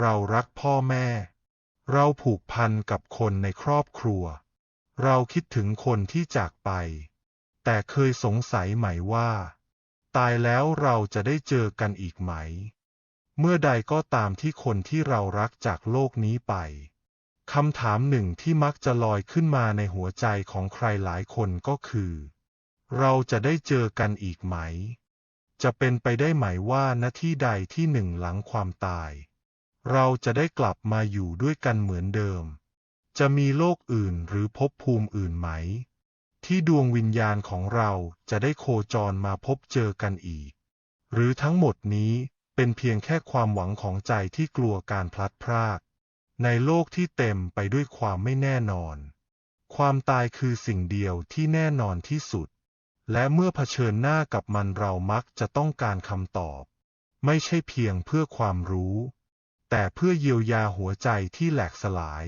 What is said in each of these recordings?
เรารักพ่อแม่ เราผูกพันกับคนในครอบครัว เราคิดถึงคนที่จากไป แต่เคยสงสัยไหมว่า ตายแล้วเราจะได้เจอกันอีกไหม เมื่อใดก็ตามที่คนที่เรารักจากโลกนี้ไปคำถามหนึ่งที่มักจะลอยขึ้นมาในหัวใจของใครหลายคนก็คือ เราจะได้เจอกันอีกไหม จะเป็นไปได้ไหมว่าณที่ใดที่หนึ่งหลังความตาย เราจะได้กลับมาอยู่ด้วยกันเหมือนเดิม จะมีโลกอื่นหรือภพภูมิอื่นไหม ที่ดวงวิญญาณของเราจะได้โคจรมาพบเจอกันอีก หรือทั้งหมดนี้เป็นเพียงแค่ความหวังของใจที่กลัวการพลัดพราก ในโลกที่เต็มไปด้วยความไม่แน่นอน ความตายคือสิ่งเดียวที่แน่นอนที่สุด และเมื่อเผชิญหน้ากับมันเรามักจะต้องการคำตอบ ไม่ใช่เพียงเพื่อความรู้ แต่เพื่อเยียวยาหัวใจที่แหลกสลาย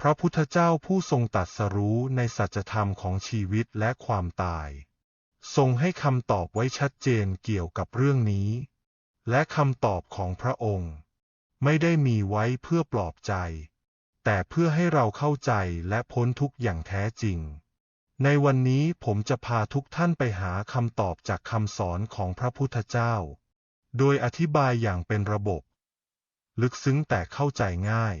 พระพุทธเจ้าผู้ทรงตัดสรู้ในสัจธรรมของชีวิตและความตาย ทรงให้คำตอบไว้ชัดเจนเกี่ยวกับเรื่องนี้ และคำตอบของพระองค์ ไม่ได้มีไว้เพื่อปลอบใจ แต่เพื่อให้เราเข้าใจและพ้นทุกข์อย่างแท้จริงในวันนี้ผมจะพาทุกท่านไปหาคำตอบจากคำสอนของพระพุทธเจ้า โดยอธิบายอย่างเป็นระบบ ลึกซึ้งแต่เข้าใจง่าย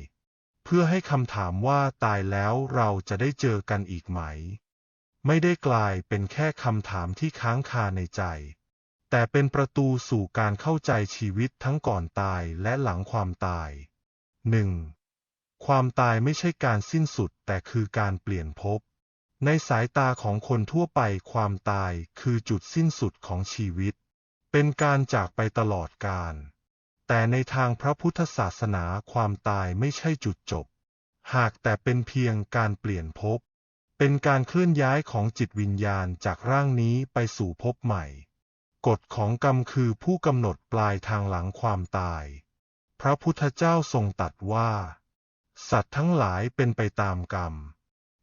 เพื่อให้คำถามว่าตายแล้วเราจะได้เจอกันอีกไหม ไม่ได้กลายเป็นแค่คำถามที่ค้างคาในใจ แต่เป็นประตูสู่การเข้าใจชีวิตทั้งก่อนตายและหลังความตาย 1. ความตายไม่ใช่การสิ้นสุดแต่คือการเปลี่ยนภพในสายตาของคนทั่วไปความตายคือจุดสิ้นสุดของชีวิต เป็นการจากไปตลอดกาล แต่ในทางพระพุทธศาสนาความตายไม่ใช่จุดจบ หากแต่เป็นเพียงการเปลี่ยนภพ เป็นการเคลื่อนย้ายของจิตวิญญาณจากร่างนี้ไปสู่ภพใหม่ กฎของกรรมคือผู้กำหนดปลายทางหลังความตาย พระพุทธเจ้าทรงตรัสว่า สัตว์ทั้งหลายเป็นไปตามกรรม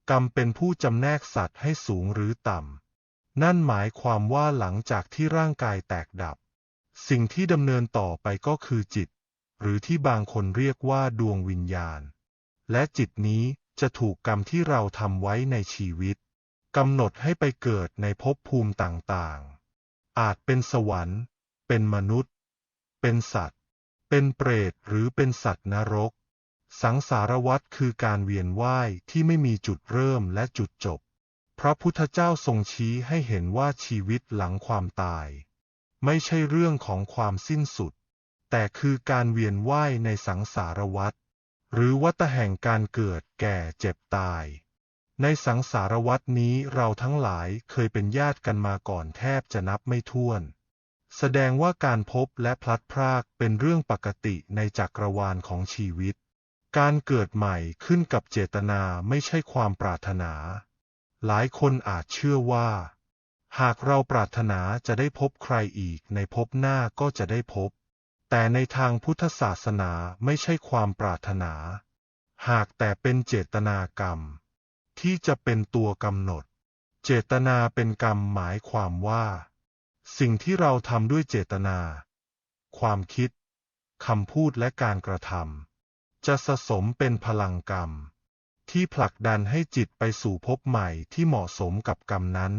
กรรมเป็นผู้จำแนกสัตว์ให้สูงหรือต่ำ นั่นหมายความว่าหลังจากที่ร่างกายแตกดับ สิ่งที่ดำเนินต่อไปก็คือจิต หรือที่บางคนเรียกว่าดวงวิญญาณ และจิตนี้จะถูกกรรมที่เราทำไว้ในชีวิตกำหนดให้ไปเกิดในภพภูมิต่างๆ อาจเป็นสวรรค์ เป็นมนุษย์ เป็นสัตว์ เป็นเปรตหรือเป็นสัตว์นรก สังสารวัฏคือการเวียนว่ายที่ไม่มีจุดเริ่มและจุดจบ พระพุทธเจ้าทรงชี้ให้เห็นว่าชีวิตหลังความตาย ไม่ใช่เรื่องของความสิ้นสุด แต่คือการเวียนว่ายในสังสารวัฏหรือวัฏแห่งการเกิดแก่เจ็บตาย ในสังสารวัฏนี้เราทั้งหลายเคยเป็นญาติกันมาก่อนแทบจะนับไม่ถ้วน แสดงว่าการพบและพลัดพรากเป็นเรื่องปกติในจักรวาลของชีวิต การเกิดใหม่ขึ้นกับเจตนาไม่ใช่ความปรารถนา หลายคนอาจเชื่อว่า หากเราปรารถนาจะได้พบใครอีกในภพหน้าก็จะได้พบ แต่ในทางพุทธศาสนาไม่ใช่ความปรารถนา หากแต่เป็นเจตนากรรม ที่จะเป็นตัวกำหนด เจตนาเป็นกรรมหมายความว่า สิ่งที่เราทำด้วยเจตนา ความคิดคำพูดและการกระทำจะสะสมเป็นพลังกรรม ที่ผลักดันให้จิตไปสู่ภพใหม่ที่เหมาะสมกับกรรมนั้น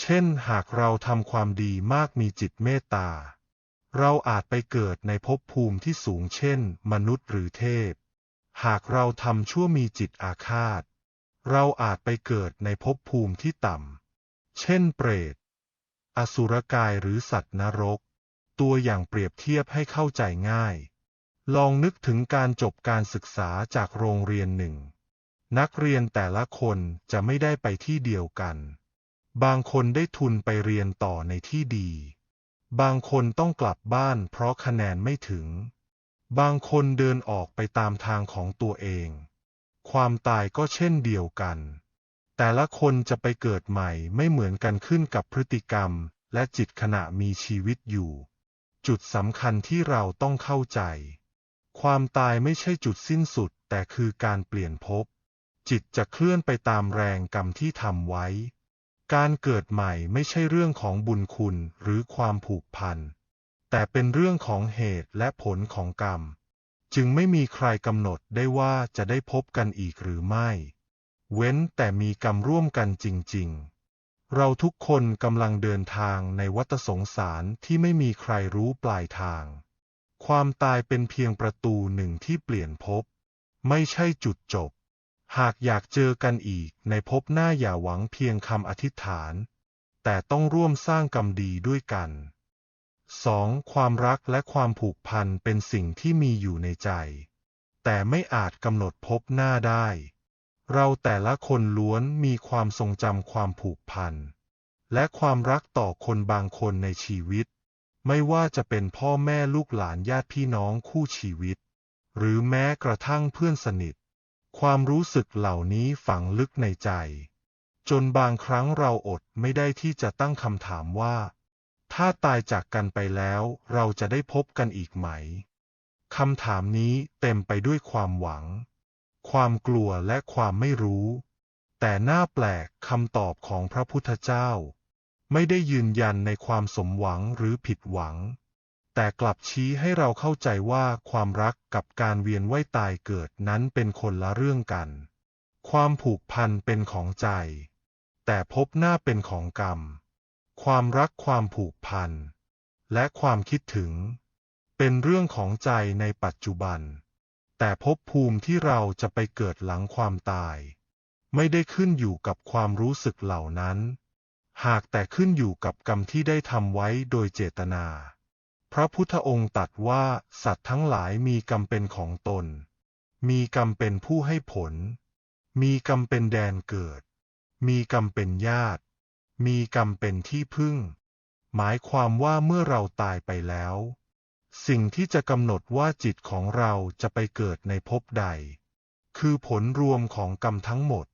เช่นหากเราทำความดีมากมีจิตเมตตา เราอาจไปเกิดในภพภูมิที่สูงเช่น มนุษย์หรือเทพ หากเราทำชั่วมีจิตอาฆาต เราอาจไปเกิดในภพภูมิที่ต่ำ เช่นเปรต อสุรกายหรือสัตว์นรก ตัวอย่างเปรียบเทียบให้เข้าใจง่าย ลองนึกถึงการจบการศึกษาจากโรงเรียนหนึ่ง นักเรียนแต่ละคนจะไม่ได้ไปที่เดียวกัน บางคนได้ทุนไปเรียนต่อในที่ดี บางคนต้องกลับบ้านเพราะคะแนนไม่ถึง บางคนเดินออกไปตามทางของตัวเอง ความตายก็เช่นเดียวกัน แต่ละคนจะไปเกิดใหม่ไม่เหมือนกันขึ้นกับพฤติกรรมและจิตขณะมีชีวิตอยู่ จุดสำคัญที่เราต้องเข้าใจ ความตายไม่ใช่จุดสิ้นสุดแต่คือการเปลี่ยนภพจิตจะเคลื่อนไปตามแรงกรรมที่ทำไว้ การเกิดใหม่ไม่ใช่เรื่องของบุญคุณหรือความผูกพัน แต่เป็นเรื่องของเหตุและผลของกรรม จึงไม่มีใครกำหนดได้ว่าจะได้พบกันอีกหรือไม่ เว้นแต่มีกรรมร่วมกันจริง ๆ เราทุกคนกำลังเดินทางในวัฏสงสารที่ไม่มีใครรู้ปลายทาง ความตายเป็นเพียงประตูหนึ่งที่เปลี่ยนภพไม่ใช่จุดจบ หากอยากเจอกันอีกในภพหน้าอย่าหวังเพียงคำอธิษฐาน แต่ต้องร่วมสร้างกรรมดีด้วยกัน 2. ความรักและความผูกพันเป็นสิ่งที่มีอยู่ในใจ แต่ไม่อาจกำหนดพบหน้าได้ เราแต่ละคนล้วนมีความทรงจำความผูกพัน และความรักต่อคนบางคนในชีวิต ไม่ว่าจะเป็นพ่อแม่ลูกหลานญาติพี่น้องคู่ชีวิต หรือแม้กระทั่งเพื่อนสนิท ความรู้สึกเหล่านี้ฝังลึกในใจ จนบางครั้งเราอดไม่ได้ที่จะตั้งคำถามว่า ถ้าตายจากกันไปแล้วเราจะได้พบกันอีกไหมคำถามนี้เต็มไปด้วยความหวัง ความกลัวและความไม่รู้ แต่น่าแปลกคำตอบของพระพุทธเจ้า ไม่ได้ยืนยันในความสมหวังหรือผิดหวัง แต่กลับชี้ให้เราเข้าใจว่าความรักกับการเวียนว่ายตายเกิดนั้นเป็นคนละเรื่องกัน ความผูกพันเป็นของใจ แต่พบหน้าเป็นของกรรม ความรักความผูกพัน และความคิดถึง เป็นเรื่องของใจในปัจจุบัน แต่ภพภูมิที่เราจะไปเกิดหลังความตาย ไม่ได้ขึ้นอยู่กับความรู้สึกเหล่านั้น หากแต่ขึ้นอยู่กับกรรมที่ได้ทำไว้โดยเจตนา พระพุทธองค์ตรัสว่าสัตว์ทั้งหลายมีกรรมเป็นของตน มีกรรมเป็นผู้ให้ผล มีกรรมเป็นแดนเกิด มีกรรมเป็นญาติ มีกรรมเป็นที่พึ่ง หมายความว่าเมื่อเราตายไปแล้ว สิ่งที่จะกำหนดว่าจิตของเราจะไปเกิดในภพใด คือผลรวมของกรรมทั้งหมด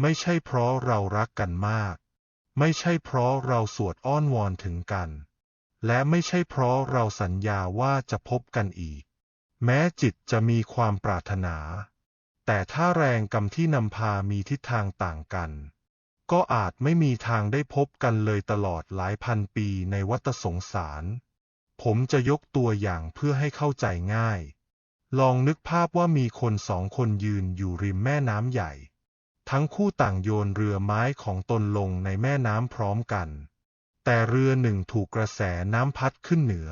ไม่ใช่เพราะเรารักกันมาก ไม่ใช่เพราะเราสวดอ้อนวอนถึงกัน และไม่ใช่เพราะเราสัญญาว่าจะพบกันอีก แม้จิตจะมีความปรารถนา แต่ถ้าแรงกรรมที่นำพามีทิศทางต่างกัน ก็อาจไม่มีทางได้พบกันเลยตลอดหลายพันปีในวัฏสงสาร ผมจะยกตัวอย่างเพื่อให้เข้าใจง่าย ลองนึกภาพว่ามีคนสองคนยืนอยู่ริมแม่น้ำใหญ่ ทั้งคู่ต่างโยนเรือไม้ของตนลงในแม่น้ำพร้อมกัน แต่เรือหนึ่งถูกกระแสน้ำพัดขึ้นเหนือ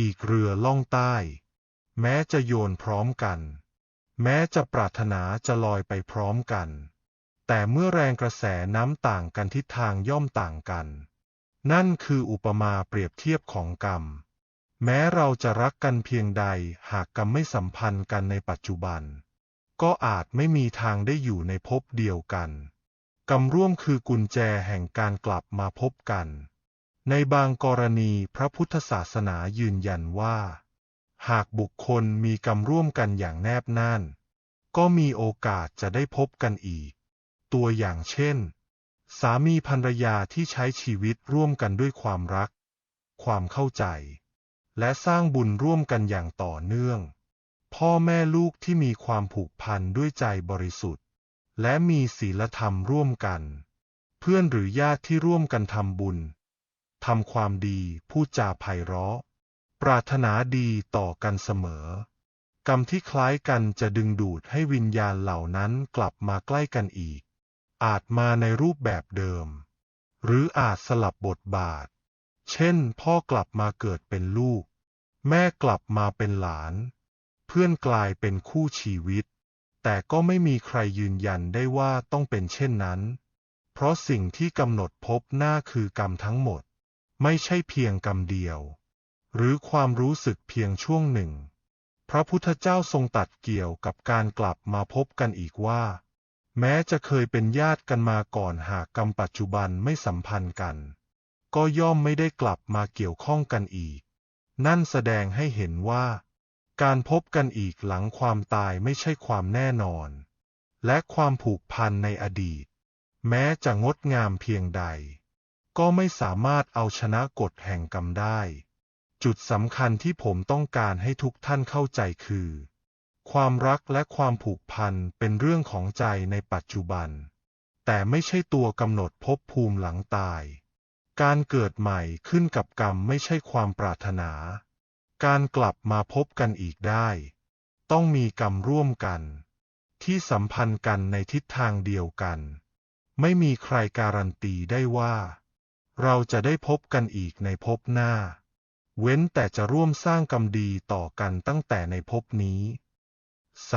อีกเรือล่องใต้ แม้จะโยนพร้อมกัน แม้จะปรารถนาจะลอยไปพร้อมกัน แต่เมื่อแรงกระแสน้ำต่างกันทิศทางย่อมต่างกัน นั่นคืออุปมาเปรียบเทียบของกรรม แม้เราจะรักกันเพียงใดหากกรรมไม่สัมพันธ์กันในปัจจุบัน ก็อาจไม่มีทางได้อยู่ในภพเดียวกัน กรรมร่วมคือกุญแจแห่งการกลับมาพบกัน ในบางกรณีพระพุทธศาสนายืนยันว่า หากบุคคลมีกรรมร่วมกันอย่างแนบแน่นก็มีโอกาสจะได้พบกันอีก ตัวอย่างเช่น สามีภรรยาที่ใช้ชีวิตร่วมกันด้วยความรัก ความเข้าใจ และสร้างบุญร่วมกันอย่างต่อเนื่อง พ่อแม่ลูกที่มีความผูกพันด้วยใจบริสุทธิ์ และมีศีลธรรมร่วมกัน เพื่อนหรือญาติที่ร่วมกันทำบุญทำความดีพูดจาไพเราะ ปรารถนาดีต่อกันเสมอ กรรมที่คล้ายกันจะดึงดูดให้วิญญาณเหล่านั้นกลับมาใกล้กันอีก อาจมาในรูปแบบเดิม หรืออาจสลับบทบาท เช่น พ่อกลับมาเกิดเป็นลูก แม่กลับมาเป็นหลาน เพื่อนกลายเป็นคู่ชีวิต แต่ก็ไม่มีใครยืนยันได้ว่าต้องเป็นเช่นนั้น เพราะสิ่งที่กำหนดพบหน้าคือกรรมทั้งหมด ไม่ใช่เพียงกรรมเดียว หรือความรู้สึกเพียงช่วงหนึ่ง พระพุทธเจ้าทรงตัดเกี่ยวกับการกลับมาพบกันอีกว่า แม้จะเคยเป็นญาติกันมาก่อนหากกรรมปัจจุบันไม่สัมพันธ์กัน ก็ย่อมไม่ได้กลับมาเกี่ยวข้องกันอีก นั่นแสดงให้เห็นว่า การพบกันอีกหลังความตายไม่ใช่ความแน่นอน และความผูกพันในอดีต แม้จะงดงามเพียงใด ก็ไม่สามารถเอาชนะกฎแห่งกรรมได้ จุดสำคัญที่ผมต้องการให้ทุกท่านเข้าใจคือ ความรักและความผูกพันเป็นเรื่องของใจในปัจจุบัน แต่ไม่ใช่ตัวกำหนดภพภูมิหลังตาย การเกิดใหม่ขึ้นกับกรรมไม่ใช่ความปรารถนา การกลับมาพบกันอีกได้ ต้องมีกรรมร่วมกัน ที่สัมพันธ์กันในทิศทางเดียวกัน ไม่มีใครการันตีได้ว่า เราจะได้พบกันอีกในภพหน้า เว้นแต่จะร่วมสร้างกรรมดีต่อกันตั้งแต่ในภพนี้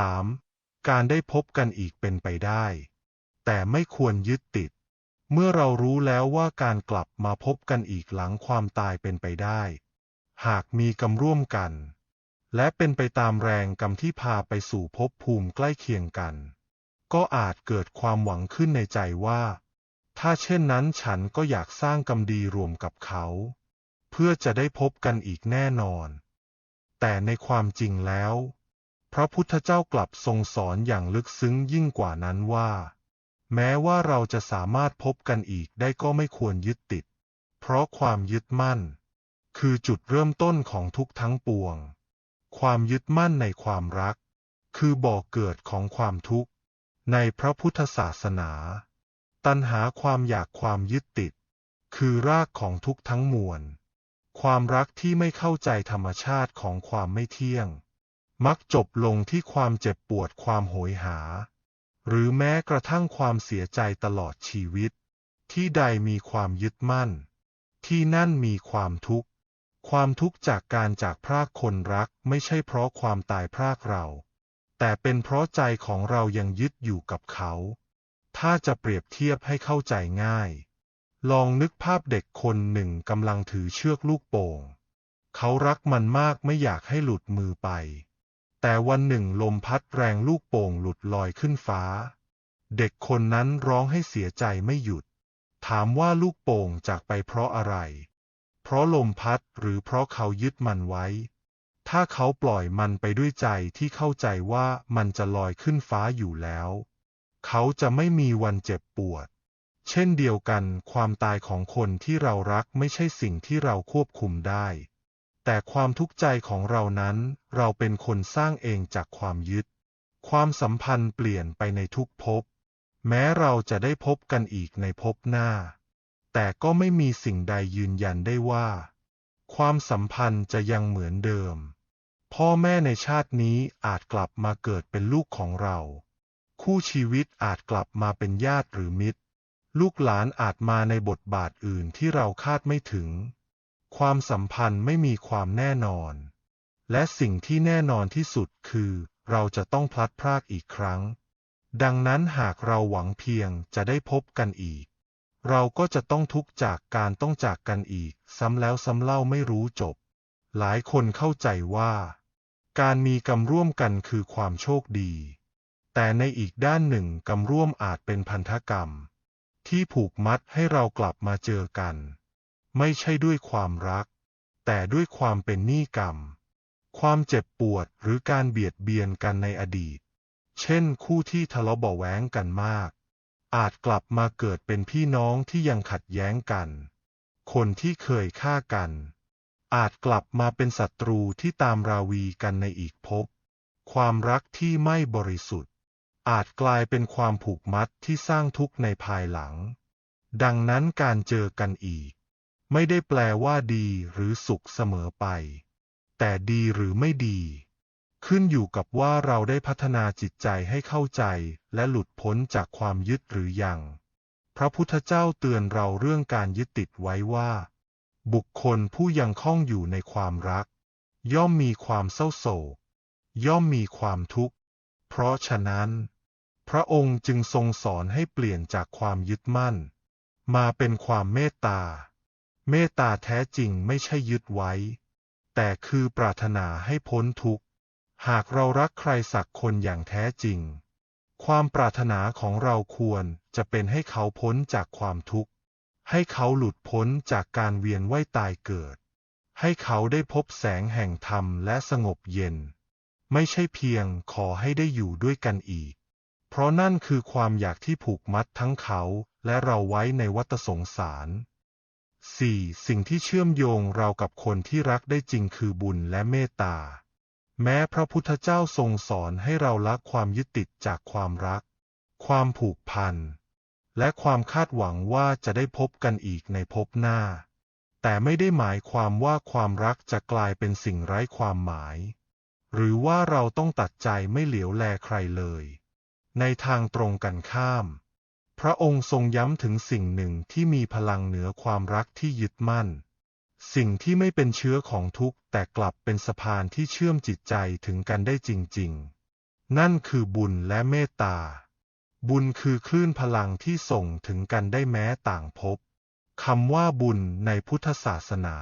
3. การได้พบกันอีกเป็นไปได้ แต่ไม่ควรยึดติด เมื่อเรารู้แล้วว่าการกลับมาพบกันอีกหลังความตายเป็นไปได้ หากมีกรรมร่วมกัน และเป็นไปตามแรงกรรมที่พาไปสู่ภพภูมิใกล้เคียงกัน ก็อาจเกิดความหวังขึ้นในใจว่า ถ้าเช่นนั้นฉันก็อยากสร้างกรรมดีรวมกับเขา เพื่อจะได้พบกันอีกแน่นอน แต่ในความจริงแล้ว พระพุทธเจ้ากลับทรงสอนอย่างลึกซึ้งยิ่งกว่านั้นว่า แม้ว่าเราจะสามารถพบกันอีกได้ก็ไม่ควรยึดติด เพราะความยึดมั่น คือจุดเริ่มต้นของทุกทั้งปวง ความยึดมั่นในความรัก คือบ่อเกิดของความทุกข์ ในพระพุทธศาสนา ตัณหาความอยากความยึดติด คือรากของทุกทั้งมวล ความรักที่ไม่เข้าใจธรรมชาติของความไม่เที่ยง มักจบลงที่ความเจ็บปวดความโหยหา หรือแม้กระทั่งความเสียใจตลอดชีวิต ที่ใดมีความยึดมั่น ที่นั่นมีความทุกข์ ความทุกข์จากการจากพรากคนรักไม่ใช่เพราะความตายพรากเรา แต่เป็นเพราะใจของเรายังยึดอยู่กับเขา ถ้าจะเปรียบเทียบให้เข้าใจง่าย ลองนึกภาพเด็กคนหนึ่งกำลังถือเชือกลูกโป่ง เขารักมันมากไม่อยากให้หลุดมือไป แต่วันหนึ่งลมพัดแรงลูกโป่งหลุดลอยขึ้นฟ้า เด็กคนนั้นร้องให้เสียใจไม่หยุด ถามว่าลูกโป่งจากไปเพราะอะไร เพราะลมพัดหรือเพราะเขายึดมันไว้ ถ้าเขาปล่อยมันไปด้วยใจที่เข้าใจว่ามันจะลอยขึ้นฟ้าอยู่แล้ว เขาจะไม่มีวันเจ็บปวด เช่นเดียวกันความตายของคนที่เรารักไม่ใช่สิ่งที่เราควบคุมได้ แต่ความทุกข์ใจของเรานั้น เราเป็นคนสร้างเองจากความยึด ความสัมพันธ์เปลี่ยนไปในทุกภพ แม้เราจะได้พบกันอีกในภพหน้า แต่ก็ไม่มีสิ่งใดยืนยันได้ว่า ความสัมพันธ์จะยังเหมือนเดิม พ่อแม่ในชาตินี้อาจกลับมาเกิดเป็นลูกของเรา คู่ชีวิตอาจกลับมาเป็นญาติหรือมิตร ลูกหลานอาจมาในบทบาทอื่นที่เราคาดไม่ถึง ความสัมพันธ์ไม่มีความแน่นอน และสิ่งที่แน่นอนที่สุดคือ เราจะต้องพลัดพรากอีกครั้ง ดังนั้นหากเราหวังเพียงจะได้พบกันอีก เราก็จะต้องทุกข์จากการต้องจากกันอีก ซ้ำแล้วซ้ำเล่าไม่รู้จบ หลายคนเข้าใจว่า การมีกรรมร่วมกันคือความโชคดี แต่ในอีกด้านหนึ่งกรรมร่วมอาจเป็นพันธกรรม ที่ผูกมัดให้เรากลับมาเจอกัน ไม่ใช่ด้วยความรัก แต่ด้วยความเป็นหนี้กรรม ความเจ็บปวดหรือการเบียดเบียนกันในอดีต เช่นคู่ที่ทะเลาะเบาะแวงกันมาก อาจกลับมาเกิดเป็นพี่น้องที่ยังขัดแย้งกัน คนที่เคยฆ่ากัน อาจกลับมาเป็นศัตรูที่ตามราวีกันในอีกภพ ความรักที่ไม่บริสุทธิ์ อาจกลายเป็นความผูกมัดที่สร้างทุกข์ในภายหลัง ดังนั้นการเจอกันอีก ไม่ได้แปลว่าดีหรือสุขเสมอไป แต่ดีหรือไม่ดี ขึ้นอยู่กับว่าเราได้พัฒนาจิตใจให้เข้าใจและหลุดพ้นจากความยึดหรือยัง พระพุทธเจ้าเตือนเราเรื่องการยึดติดไว้ว่า บุคคลผู้ยังคล้องอยู่ในความรัก ย่อมมีความเศร้าโศก ย่อมมีความทุกข์ เพราะฉะนั้น พระองค์จึงทรงสอนให้เปลี่ยนจากความยึดมั่น มาเป็นความเมตตา เมตตาแท้จริงไม่ใช่ยึดไว้ แต่คือปรารถนาให้พ้นทุกข์ หากเรารักใครสักคนอย่างแท้จริง ความปรารถนาของเราควรจะเป็นให้เขาพ้นจากความทุกข์ ให้เขาหลุดพ้นจากการเวียนว่ายตายเกิด ให้เขาได้พบแสงแห่งธรรมและสงบเย็น ไม่ใช่เพียงขอให้ได้อยู่ด้วยกันอีก เพราะนั่นคือความอยากที่ผูกมัดทั้งเขาและเราไว้ในวัฏสงสาร 4. สิ่งที่เชื่อมโยงเรากับคนที่รักได้จริงคือบุญและเมตตา แม้พระพุทธเจ้าทรงสอนให้เราละความยึดติดจากความรัก ความผูกพัน และความคาดหวังว่าจะได้พบกันอีกในภพหน้า แต่ไม่ได้หมายความว่าความรักจะกลายเป็นสิ่งไร้ความหมาย หรือว่าเราต้องตัดใจไม่เหลียวแลใครเลย ในทางตรงกันข้าม พระองค์ทรงย้ำถึงสิ่งหนึ่งที่มีพลังเหนือความรักที่ยึดมั่น สิ่งที่ไม่เป็นเชื้อของทุกข์แต่กลับเป็นสะพานที่เชื่อมจิตใจถึงกันได้จริง ๆ นั่นคือบุญและเมตตา บุญคือคลื่นพลังที่ส่งถึงกันได้แม้ต่างภพคำว่าบุญในพุทธศาสนา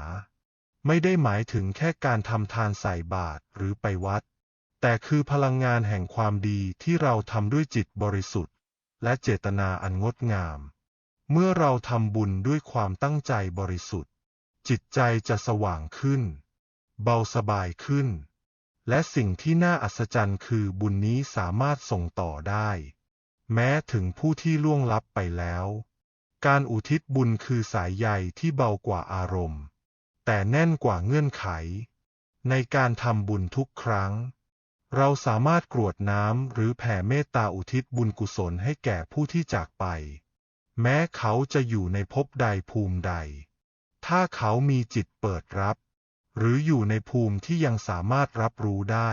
ไม่ได้หมายถึงแค่การทำทานใส่บาตรหรือไปวัด แต่คือพลังงานแห่งความดีที่เราทำด้วยจิตบริสุทธิ์ และเจตนาอันงดงาม เมื่อเราทำบุญด้วยความตั้งใจบริสุทธิ์ จิตใจจะสว่างขึ้น เบาสบายขึ้น และสิ่งที่น่าอัศจรรย์คือบุญนี้สามารถส่งต่อได้ แม้ถึงผู้ที่ล่วงลับไปแล้ว การอุทิศบุญคือสายใยที่เบากว่าอารมณ์ แต่แน่นกว่าเงื่อนไข ในการทำบุญทุกครั้ง เราสามารถกรวดน้ำหรือแผ่เมตตาอุทิศบุญกุศลให้แก่ผู้ที่จากไป แม้เขาจะอยู่ในภพใดภูมิใด ถ้าเขามีจิตเปิดรับ หรืออยู่ในภูมิที่ยังสามารถรับรู้ได้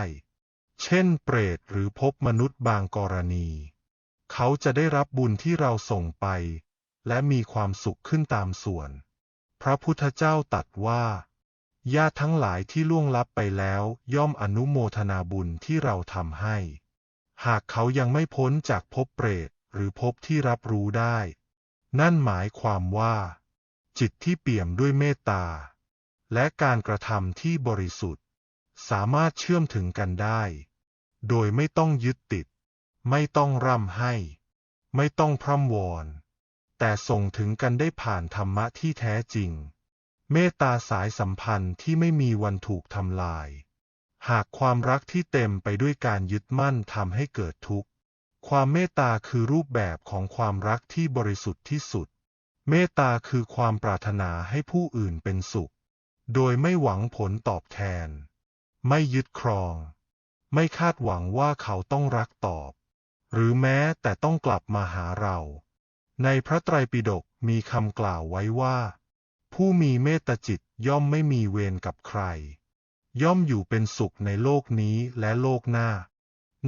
เช่นเปรตหรือภพมนุษย์บางกรณี เขาจะได้รับบุญที่เราส่งไป และมีความสุขขึ้นตามส่วน พระพุทธเจ้าตรัสว่าญาติทั้งหลายที่ล่วงลับไปแล้ว ย่อมอนุโมทนาบุญที่เราทำให้ หากเขายังไม่พ้นจากภพเปรตหรือภพที่รับรู้ได้ นั่นหมายความว่า จิตที่เปี่ยมด้วยเมตตา และการกระทำที่บริสุทธิ์ สามารถเชื่อมถึงกันได้ โดยไม่ต้องยึดติด ไม่ต้องร่ำให้ ไม่ต้องพร่ำวอน แต่ส่งถึงกันได้ผ่านธรรมะที่แท้จริง เมตตาสายสัมพันธ์ที่ไม่มีวันถูกทำลาย หากความรักที่เต็มไปด้วยการยึดมั่นทำให้เกิดทุกข์ ความเมตตาคือรูปแบบของความรักที่บริสุทธิ์ที่สุด เมตตาคือความปรารถนาให้ผู้อื่นเป็นสุข โดยไม่หวังผลตอบแทน ไม่ยึดครอง ไม่คาดหวังว่าเขาต้องรักตอบ หรือแม้แต่ต้องกลับมาหาเรา ในพระไตรปิฎกมีคำกล่าวไว้ว่า ผู้มีเมตตาจิตย่อมไม่มีเวรกับใคร ย่อมอยู่เป็นสุขในโลกนี้และโลกหน้า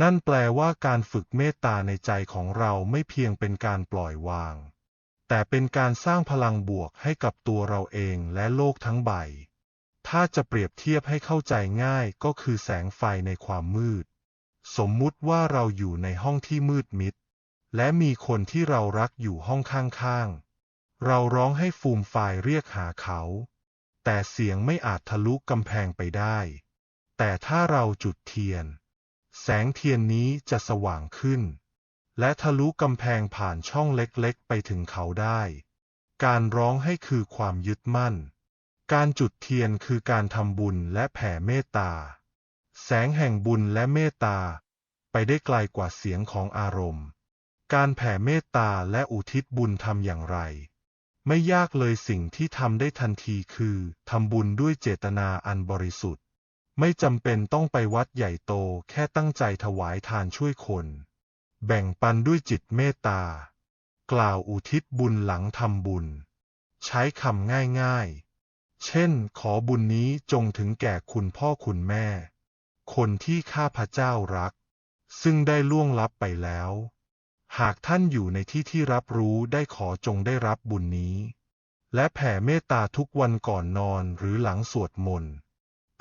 นั่นแปลว่าการฝึกเมตตาในใจของเราไม่เพียงเป็นการปล่อยวาง แต่เป็นการสร้างพลังบวกให้กับตัวเราเองและโลกทั้งใบ ถ้าจะเปรียบเทียบให้เข้าใจง่ายก็คือแสงไฟในความมืด สมมุติว่าเราอยู่ในห้องที่มืดมิด และมีคนที่เรารักอยู่ห้องข้างๆ เราร้องให้ฟูมไฟเรียกหาเขา แต่เสียงไม่อาจทะลุกำแพงไปได้ แต่ถ้าเราจุดเทียน แสงเทียนนี้จะสว่างขึ้น และทะลุกำแพงผ่านช่องเล็กๆ ไปถึงเขาได้ การร้องให้คือความยึดมั่น การจุดเทียนคือการทำบุญและแผ่เมตตา แสงแห่งบุญและเมตตา ไปได้ไกลกว่าเสียงของอารมณ์ การแผ่เมตตาและอุทิศบุญทำอย่างไร ไม่ยากเลยสิ่งที่ทำได้ทันทีคือทำบุญด้วยเจตนาอันบริสุทธิ์ ไม่จำเป็นต้องไปวัดใหญ่โตแค่ตั้งใจถวายทานช่วยคน แบ่งปันด้วยจิตเมตตา กล่าวอุทิศบุญหลังทำบุญ ใช้คำง่ายๆ เช่น ขอบุญนี้จงถึงแก่คุณพ่อคุณแม่ คนที่ข้าพเจ้ารัก ซึ่งได้ล่วงลับไปแล้ว หากท่านอยู่ในที่ที่รับรู้ได้ขอจงได้รับบุญนี้ และแผ่เมตตาทุกวันก่อนนอนหรือหลังสวดมนต์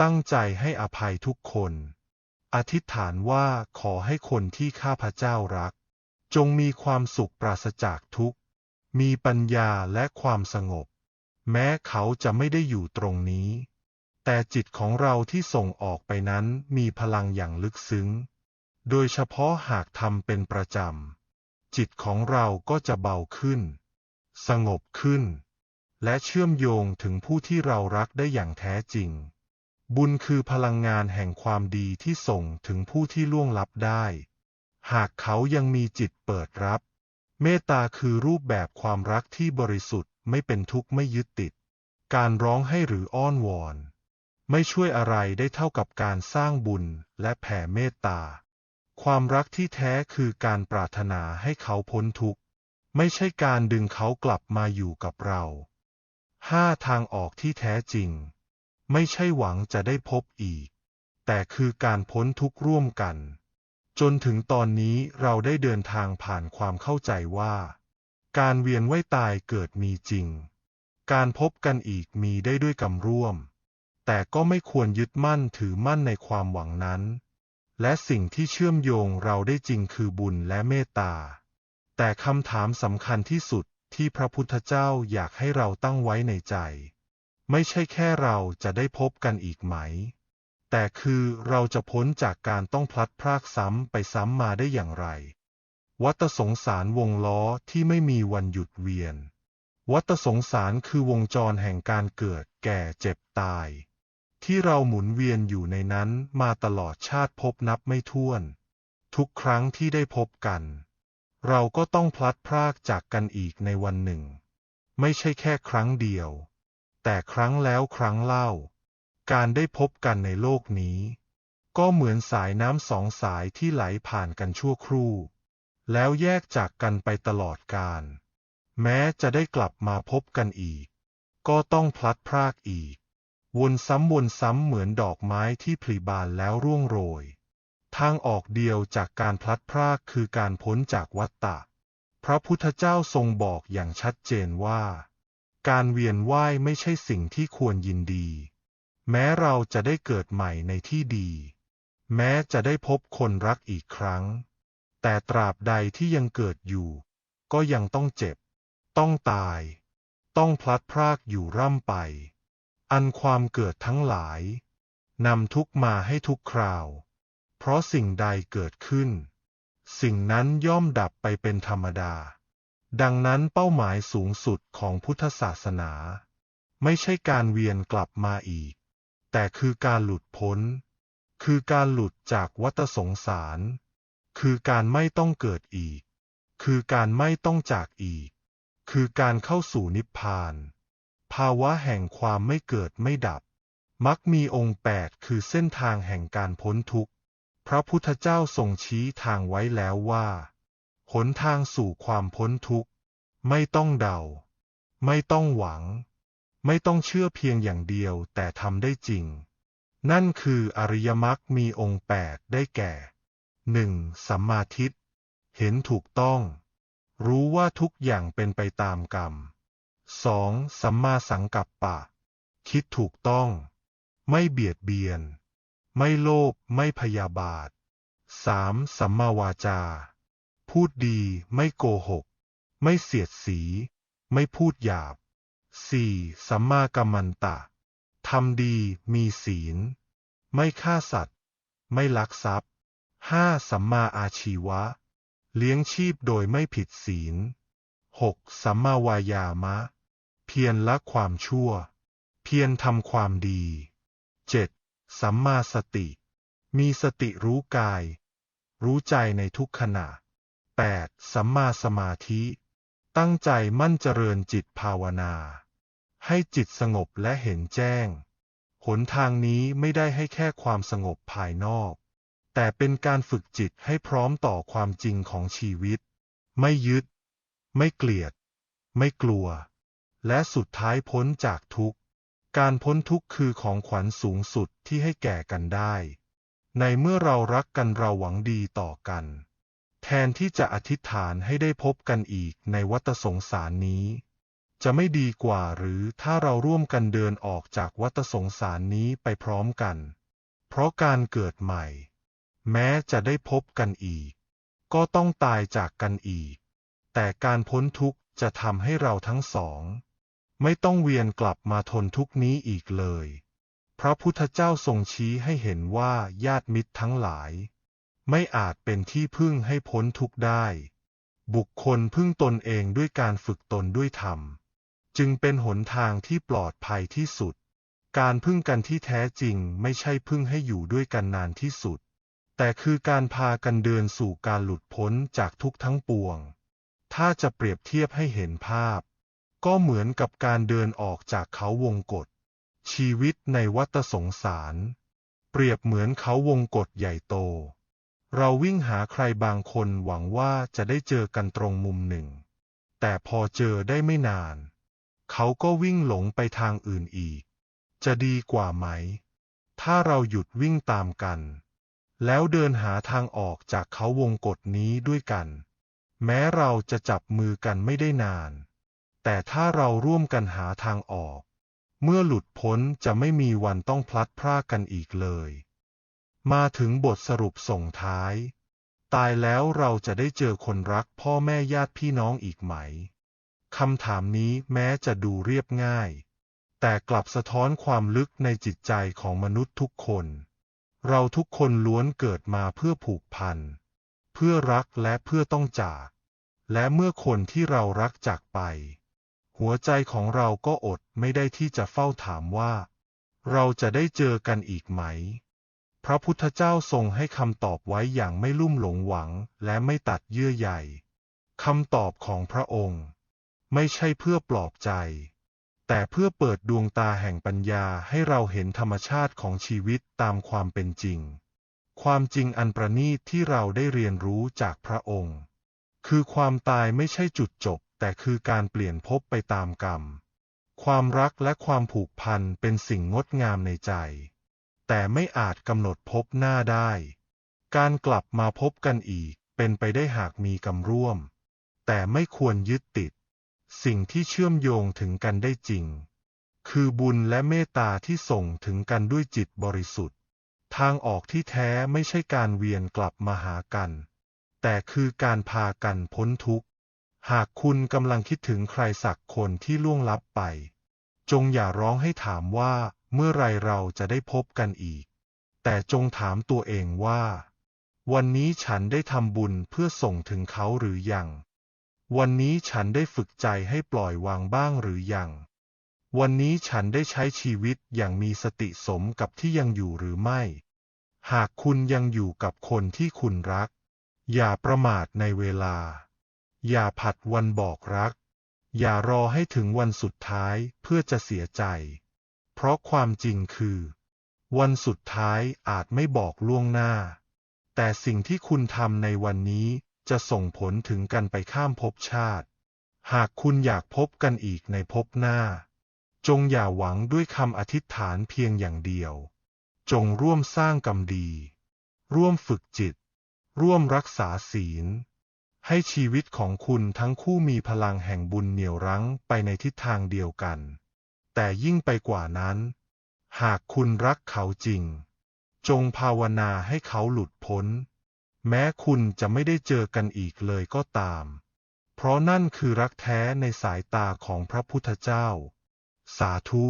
ตั้งใจให้อภัยทุกคน อธิษฐานว่าขอให้คนที่ข้าพเจ้ารัก จงมีความสุขปราศจากทุกข์ มีปัญญาและความสงบ แม้เขาจะไม่ได้อยู่ตรงนี้ แต่จิตของเราที่ส่งออกไปนั้นมีพลังอย่างลึกซึ้ง โดยเฉพาะหากทำเป็นประจำ จิตของเราก็จะเบาขึ้น สงบขึ้น และเชื่อมโยงถึงผู้ที่เรารักได้อย่างแท้จริง บุญคือพลังงานแห่งความดีที่ส่งถึงผู้ที่ล่วงลับได้ หากเขายังมีจิตเปิดรับ เมตตาคือรูปแบบความรักที่บริสุทธิ์ไม่เป็นทุกข์ไม่ยึดติด การร้องให้หรืออ้อนวอน ไม่ช่วยอะไรได้เท่ากับการสร้างบุญและแผ่เมตตา ความรักที่แท้คือการปรารถนาให้เขาพ้นทุกข์ ไม่ใช่การดึงเขากลับมาอยู่กับเราห้าทางออกที่แท้จริง ไม่ใช่หวังจะได้พบอีก แต่คือการพ้นทุกข์ร่วมกัน จนถึงตอนนี้เราได้เดินทางผ่านความเข้าใจว่า การเวียนว่ายตายเกิดมีจริง การพบกันอีกมีได้ด้วยกรรมร่วม แต่ก็ไม่ควรยึดมั่นถือมั่นในความหวังนั้น และสิ่งที่เชื่อมโยงเราได้จริงคือบุญและเมตตา แต่คำถามสำคัญที่สุดที่พระพุทธเจ้าอยากให้เราตั้งไว้ในใจ ไม่ใช่แค่เราจะได้พบกันอีกไหม แต่คือเราจะพ้นจากการต้องพลัดพรากซ้ำไปซ้ำมาได้อย่างไร วัตสงสารวงล้อที่ไม่มีวันหยุดเวียน วัตสงสารคือวงจรแห่งการเกิด แก่เจ็บตาย ที่เราหมุนเวียนอยู่ในนั้นมาตลอดชาติพบนับไม่ถ้วน ทุกครั้งที่ได้พบกัน เราก็ต้องพลัดพรากจากกันอีกในวันหนึ่ง ไม่ใช่แค่ครั้งเดียว แต่ครั้งแล้วครั้งเล่า การได้พบกันในโลกนี้ ก็เหมือนสายน้ำสองสายที่ไหลผ่านกันชั่วครู่ แล้วแยกจากกันไปตลอดกาลแม้จะได้กลับมาพบกันอีก ก็ต้องพลัดพรากอีก วนซ้ำวนซ้ำเหมือนดอกไม้ที่ผลิบานแล้วร่วงโรย ทางออกเดียวจากการพลัดพรากคือการพ้นจากวัฏฏะพระพุทธเจ้าทรงบอกอย่างชัดเจนว่า การเวียนว่ายไม่ใช่สิ่งที่ควรยินดี แม้เราจะได้เกิดใหม่ในที่ดี แม้จะได้พบคนรักอีกครั้ง แต่ตราบใดที่ยังเกิดอยู่ ก็ยังต้องเจ็บ ต้องตาย ต้องพลัดพรากอยู่ร่ำไป อันความเกิดทั้งหลายนำทุกมาให้ทุกคราว เพราะสิ่งใดเกิดขึ้น สิ่งนั้นย่อมดับไปเป็นธรรมดา ดังนั้นเป้าหมายสูงสุดของพุทธศาสนา ไม่ใช่การเวียนกลับมาอีก แต่คือการหลุดพ้น คือการหลุดจากวัฏสงสาร คือการไม่ต้องเกิดอีก คือการไม่ต้องจากอีก คือการเข้าสู่นิพพาน ภาวะแห่งความไม่เกิดไม่ดับ มักมีองค์แปดคือเส้นทางแห่งการพ้นทุกข์ พระพุทธเจ้าทรงชี้ทางไว้แล้วว่า หนทางสู่ความพ้นทุกข์ ไม่ต้องเดา ไม่ต้องหวัง ไม่ต้องเชื่อเพียงอย่างเดียวแต่ทำได้จริง นั่นคืออริยมรรคมีองค์แปดได้แก่หนึ่งสัมมาทิฏฐิเห็นถูกต้อง รู้ว่าทุกอย่างเป็นไปตามกรรมสองสัมมาสังกัปปะ คิดถูกต้อง ไม่เบียดเบียน ไม่โลภไม่พยาบาทสามสัมมาวาจา พูดดีไม่โกหก ไม่เสียดสี ไม่พูดหยาบสี่สัมมากัมมันตะทำดีมีศีล ไม่ฆ่าสัตว์ ไม่ลักทรัพย์ห้าสัมมาอาชีวะ เลี้ยงชีพโดยไม่ผิดศีลหกสัมมาวายามะ เพียรละความชั่ว เพียรทำความดีเจ็ดสัมมาสติ มีสติรู้กาย รู้ใจในทุกขณะ แปดสัมมาสมาธิ ตั้งใจมั่นเจริญจิตภาวนา ให้จิตสงบและเห็นแจ้ง หนทางนี้ไม่ได้ให้แค่ความสงบภายนอก แต่เป็นการฝึกจิตให้พร้อมต่อความจริงของชีวิต ไม่ยึด ไม่เกลียด ไม่กลัว และสุดท้ายพ้นจากทุกข์ การพ้นทุกข์คือของขวัญสูงสุดที่ให้แก่กันได้ ในเมื่อเรารักกันเราหวังดีต่อกัน แทนที่จะอธิษฐานให้ได้พบกันอีกในวัฏสงสารนี้ จะไม่ดีกว่าหรือถ้าเราร่วมกันเดินออกจากวัฏสงสารนี้ไปพร้อมกัน เพราะการเกิดใหม่ แม้จะได้พบกันอีก ก็ต้องตายจากกันอีก แต่การพ้นทุกข์จะทำให้เราทั้งสอง ไม่ต้องเวียนกลับมาทนทุกนี้อีกเลย พระพุทธเจ้าทรงชี้ให้เห็นว่าญาติมิตรทั้งหลาย ไม่อาจเป็นที่พึ่งให้พ้นทุกข์ได้ บุคคลพึ่งตนเองด้วยการฝึกตนด้วยธรรม จึงเป็นหนทางที่ปลอดภัยที่สุด การพึ่งกันที่แท้จริงไม่ใช่พึ่งให้อยู่ด้วยกันนานที่สุด แต่คือการพากันเดินสู่การหลุดพ้นจากทุกทั้งปวง ถ้าจะเปรียบเทียบให้เห็นภาพ ก็เหมือนกับการเดินออกจากเขาวงกฏชีวิตในวัฏสงสาร เปรียบเหมือนเขาวงกฏใหญ่โต เราวิ่งหาใครบางคนหวังว่าจะได้เจอกันตรงมุมหนึ่ง แต่พอเจอได้ไม่นาน เขาก็วิ่งหลงไปทางอื่นอีก จะดีกว่าไหม ถ้าเราหยุดวิ่งตามกัน แล้วเดินหาทางออกจากเขาวงกฏนี้ด้วยกัน แม้เราจะจับมือกันไม่ได้นาน แต่ถ้าเราร่วมกันหาทางออก เมื่อหลุดพ้นจะไม่มีวันต้องพลัดพรากกันอีกเลย มาถึงบทสรุปส่งท้าย ตายแล้วเราจะได้เจอคนรักพ่อแม่ญาติพี่น้องอีกไหม คำถามนี้แม้จะดูเรียบง่าย แต่กลับสะท้อนความลึกในจิตใจของมนุษย์ทุกคน เราทุกคนล้วนเกิดมาเพื่อผูกพัน เพื่อรักและเพื่อต้องจาก และเมื่อคนที่เรารักจากไป หัวใจของเราก็อดไม่ได้ที่จะเฝ้าถามว่า เราจะได้เจอกันอีกไหม พระพุทธเจ้าทรงให้คำตอบไว้อย่างไม่ลุ่มหลงหวังและไม่ตัดเยื่อใยคำตอบของพระองค์ ไม่ใช่เพื่อปลอบใจ แต่เพื่อเปิดดวงตาแห่งปัญญาให้เราเห็นธรรมชาติของชีวิตตามความเป็นจริง ความจริงอันประณีตที่เราได้เรียนรู้จากพระองค์ คือความตายไม่ใช่จุดจบ แต่คือการเปลี่ยนภพไปตามกรรม ความรักและความผูกพันเป็นสิ่งงดงามในใจ แต่ไม่อาจกำหนดพบหน้าได้ การกลับมาพบกันอีกเป็นไปได้หากมีกรรมร่วม แต่ไม่ควรยึดติด สิ่งที่เชื่อมโยงถึงกันได้จริง คือบุญและเมตตาที่ส่งถึงกันด้วยจิตบริสุทธิ์ ทางออกที่แท้ไม่ใช่การเวียนกลับมาหากัน แต่คือการพากันพ้นทุกข์ หากคุณกำลังคิดถึงใครสักคนที่ล่วงลับไป จงอย่าร้องให้ถามว่า เมื่อไรเราจะได้พบกันอีก แต่จงถามตัวเองว่า วันนี้ฉันได้ทำบุญเพื่อส่งถึงเขาหรือยัง วันนี้ฉันได้ฝึกใจให้ปล่อยวางบ้างหรือยัง วันนี้ฉันได้ใช้ชีวิตอย่างมีสติสมกับที่ยังอยู่หรือไม่ หากคุณยังอยู่กับคนที่คุณรัก อย่าประมาทในเวลา อย่าผัดวันบอกรัก อย่ารอให้ถึงวันสุดท้ายเพื่อจะเสียใจ เพราะความจริงคือ วันสุดท้ายอาจไม่บอกล่วงหน้า แต่สิ่งที่คุณทำในวันนี้จะส่งผลถึงกันไปข้ามภพชาติ หากคุณอยากพบกันอีกในภพหน้า จงอย่าหวังด้วยคำอธิษฐานเพียงอย่างเดียว จงร่วมสร้างกรรมดี ร่วมฝึกจิต ร่วมรักษาศีล ให้ชีวิตของคุณทั้งคู่มีพลังแห่งบุญเหนี่ยวรั้งไปในทิศทางเดียวกัน แต่ยิ่งไปกว่านั้น หากคุณรักเขาจริง จงภาวนาให้เขาหลุดพ้น แม้คุณจะไม่ได้เจอกันอีกเลยก็ตาม เพราะนั่นคือรักแท้ในสายตาของพระพุทธเจ้า สาธุ